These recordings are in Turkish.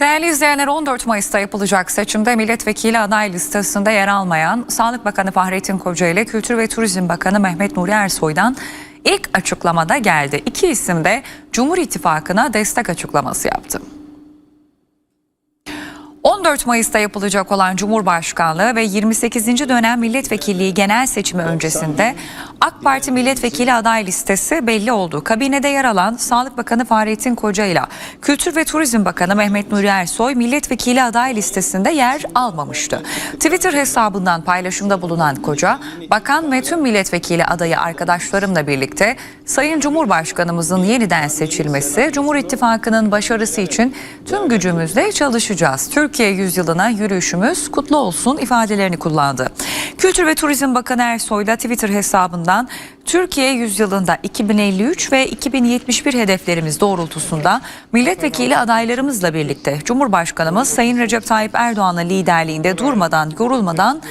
Değerli izleyenler 14 Mayıs'ta yapılacak seçimde milletvekili aday listesinde yer almayan Sağlık Bakanı Fahrettin Koca ile Kültür ve Turizm Bakanı Mehmet Nuri Ersoy'dan ilk açıklamada geldi. İki isim de Cumhur İttifakı'na destek açıklaması yaptı. 14 Mayıs'ta yapılacak olan Cumhurbaşkanlığı ve 28. dönem milletvekilliği genel seçimi öncesinde AK Parti milletvekili aday listesi belli oldu. Kabinede yer alan Sağlık Bakanı Fahrettin Koca ile Kültür ve Turizm Bakanı Mehmet Nuri Ersoy milletvekili aday listesinde yer almamıştı. Twitter hesabından paylaşımda bulunan Koca, bakan ve tüm milletvekili adayı arkadaşlarımla birlikte Sayın Cumhurbaşkanımızın yeniden seçilmesi, Cumhur İttifakı'nın başarısı için tüm gücümüzle çalışacağız. Türkiye yüzyılına yürüyüşümüz kutlu olsun ifadelerini kullandı. Kültür ve Turizm Bakanı Ersoy da Twitter hesabından Türkiye yüzyılında 2053 ve 2071 hedeflerimiz doğrultusunda milletvekili adaylarımızla birlikte Cumhurbaşkanımız Sayın Recep Tayyip Erdoğan'ın liderliğinde durmadan, yorulmadan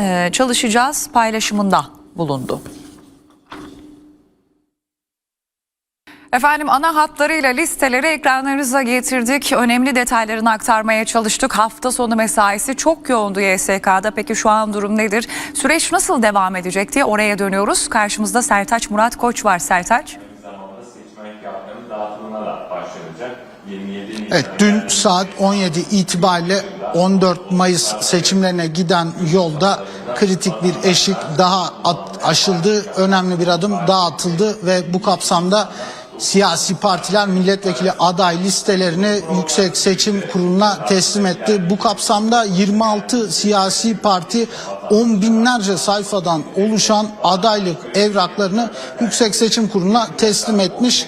e, çalışacağız paylaşımında bulundu. Efendim ana hatlarıyla listeleri ekranlarınıza getirdik. Önemli detaylarını aktarmaya çalıştık. Hafta sonu mesaisi çok yoğundu YSK'da. Peki şu an durum nedir? Süreç nasıl devam edecek diye oraya dönüyoruz. Karşımızda Sertaç Murat Koç var. Sertaç. Aynı zamanda seçmen kağıtlarının dağıtımına da başlanacak. 27 Nisan Evet dün saat 17 itibariyle 14 Mayıs seçimlerine giden yolda kritik bir eşik daha aşıldı. Önemli bir adım daha atıldı ve bu kapsamda siyasi partiler milletvekili aday listelerini Yüksek Seçim Kurulu'na teslim etti. Bu kapsamda 26 siyasi parti on binlerce sayfadan oluşan adaylık evraklarını Yüksek Seçim Kurulu'na teslim etmiş.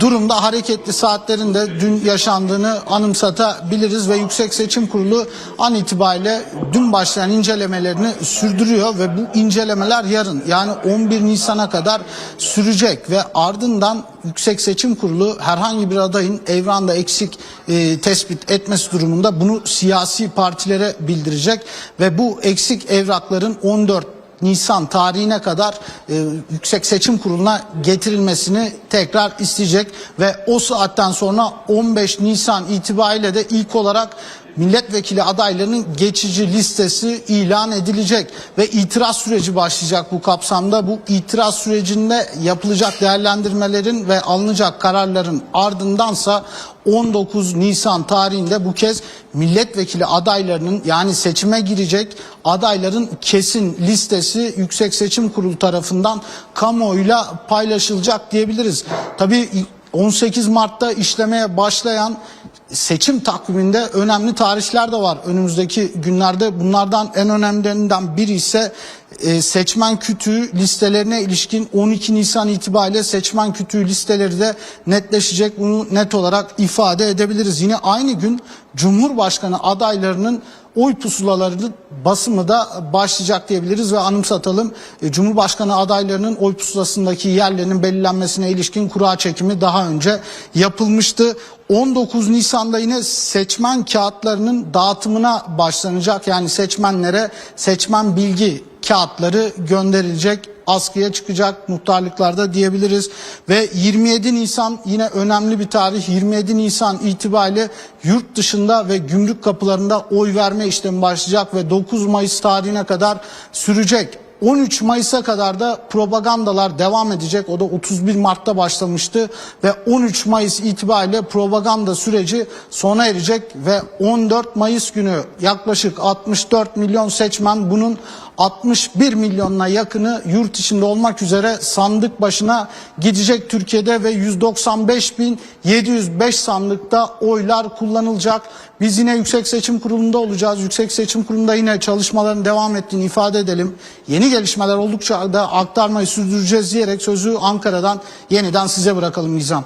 Durumda hareketli saatlerinde dün yaşandığını anımsatabiliriz ve Yüksek Seçim Kurulu an itibariyle dün başlayan incelemelerini sürdürüyor ve bu incelemeler yarın yani 11 Nisan'a kadar sürecek ve ardından Yüksek Seçim Kurulu herhangi bir adayın evranda eksik e, tespit etmesi durumunda bunu siyasi partilere bildirecek ve bu eksik evrakların 14 Nisan tarihine kadar e, Yüksek Seçim Kurulu'na getirilmesini tekrar isteyecek ve o saatten sonra 15 Nisan itibariyle de ilk olarak milletvekili adaylarının geçici listesi ilan edilecek ve itiraz süreci başlayacak bu kapsamda. Bu itiraz sürecinde yapılacak değerlendirmelerin ve alınacak kararların ardındansa 19 Nisan tarihinde bu kez milletvekili adaylarının yani seçime girecek adayların kesin listesi Yüksek Seçim Kurulu tarafından kamuoyuyla paylaşılacak diyebiliriz. Tabii 18 Mart'ta işlemeye başlayan seçim takviminde önemli tarihler de var önümüzdeki günlerde. Bunlardan en önemlilerinden biri ise e, seçmen kütüğü listelerine ilişkin 12 Nisan itibariyle seçmen kütüğü listeleri de netleşecek. Bunu net olarak ifade edebiliriz. Yine aynı gün Cumhurbaşkanı adaylarının oy pusulalarının basımı da başlayacak diyebiliriz ve anımsatalım e, Cumhurbaşkanı adaylarının oy pusulasındaki yerlerinin belirlenmesine ilişkin kura çekimi daha önce yapılmıştı. 19 Nisan'da yine seçmen kağıtlarının dağıtımına başlanacak. Yani seçmenlere seçmen bilgi kağıtları gönderilecek askıya çıkacak muhtarlıklarda diyebiliriz. Ve 27 Nisan yine önemli bir tarih. 27 Nisan itibariyle yurt dışında ve gümrük kapılarında oy verme işlemi başlayacak ve 9 Mayıs tarihine kadar sürecek 13 Mayıs'a kadar da propagandalar devam edecek. O da 31 Mart'ta başlamıştı ve 13 Mayıs itibariyle propaganda süreci sona erecek ve 14 Mayıs günü yaklaşık 64 milyon seçmen bunun 61 milyonuna yakını yurt içinde olmak üzere sandık başına gidecek Türkiye'de ve 195.705 sandıkta oylar kullanılacak. Biz yine Yüksek Seçim Kurulu'nda olacağız. Yüksek Seçim Kurulu'nda yine çalışmaların devam ettiğini ifade edelim. Yeni gelişmeler oldukça da aktarmayı sürdüreceğiz diyerek sözü Ankara'dan yeniden size bırakalım Nizam.